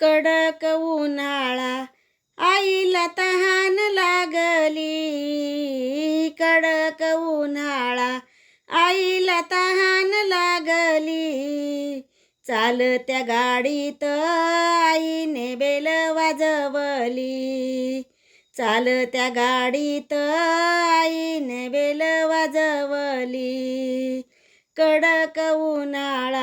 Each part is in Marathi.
कडक उन्हाळा आईला तहान लागली. कडक उन्हाळा आईला तहान लागली. चालत्या गाडीत आईने बेल वाजवली. चालत्या गाडीत आईने बेल वाजवली. कडक उन्हाळा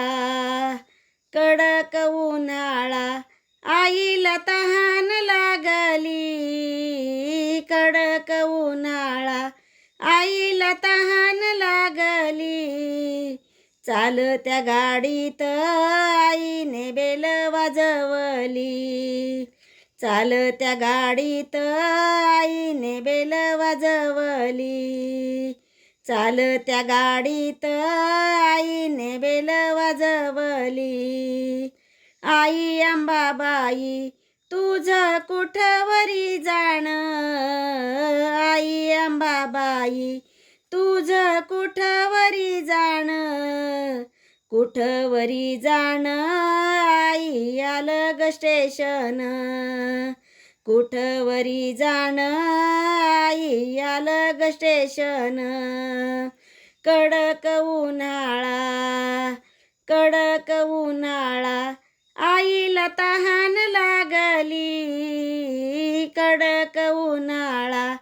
कडक उन्हाळा आईला तहान लागली. चालत्या गाडीत आईने बेल वाजवली. चाल त्या गाडीत आईने बेल वाजवली. चाल त्या गाडीत आईने बेल वाजवली. आई अंबाबाई तुझं कुठवरी जाण? अंबाबाई तुझं कुठवरी जाण? कुठवरी जाण? आई आलं ग स्टेशन. कुठवरी जाण? आई आलं ग स्टेशन. कडक उन्हाळा कडक उन्हाळा आईला तहान लागली. कडक उन्हाळा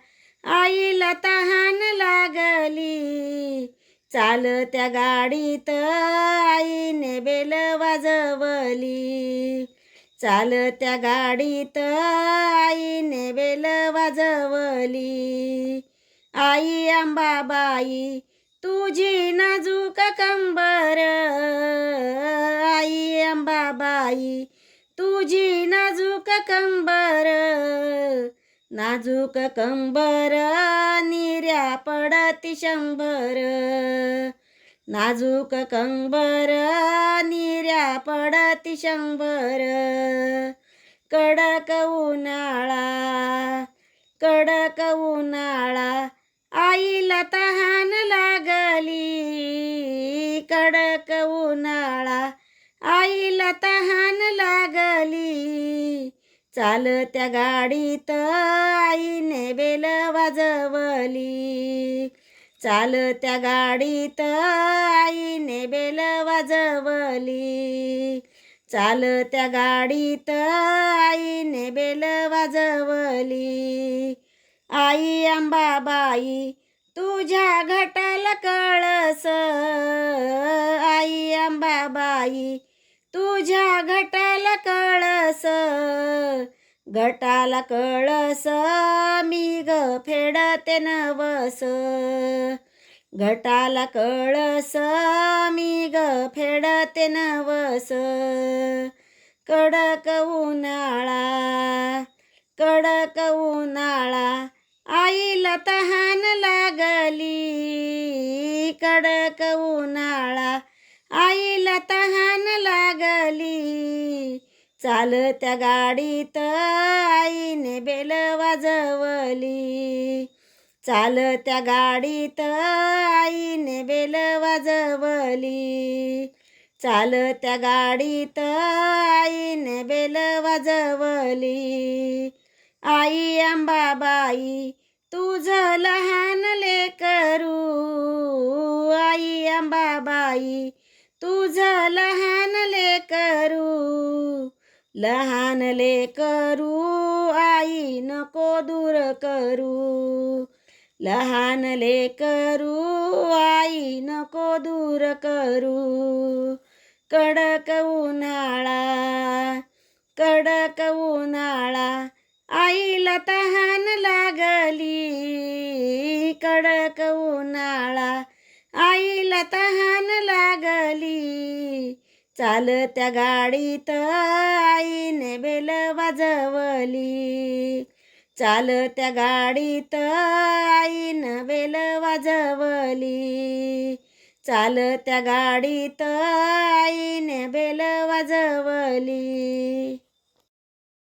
आईला तहान लागली. चाल त्या गाडीत आईने बेल वाजवली. चाल त्या गाडीत आईने बेल वाजवली. आई अंबाबाई तुझी नाजूक कंबर. आई अंबाबाई तुझी नाजूक कंबर. नाजूक कंबर निर्या पडती शंभर. नाजूक कंबर निर्या पडती शंभर. कडक उन्हाळा कडक उन्हाळा आईला तहान लागली. कडक उन्हाळा आईला तहान लागली. चालत्या गाडीत आईने बेल वाजवली. चालत्या गाडीत आईने बेल वाजवली. चालत्या गाडीत आईने बेल वाजवली. आई अंबाबाई तुझ्या घटाला कळस. आई अंबाबाई तुझ्या घटा घटाला कळस मी ग फेडते नवस. घटाला कळस मी ग फेडते नवस. कडक उन्हाळा कडक उन्हाळा आईला तहान लागली. कडक उन्हाळा आईला तहान लागली. चालत्या गाडीत आईने बेल वाजवली. चालत्या गाडीत आईने बेल वाजवली. चालत्या गाडीत आईने बेल वाजवली. आई अंबाबाई तुझं लहान लेकरू आई अंबाबाई तुझं लहान लहान लेकरू आई नको दूर करू. लहान लेकरू आई नको दूर करू. कडक उन्हाळा कडक उन्हाळा आईला तहान लागली. कडक उन्हाळा आईला तहान लागली. चालत्या गाडीत आईने बेल वाजवली. चालत्या गाडीत आईनं बेल वाजवली. चालत्या गाडीत आईने बेल वाजवली.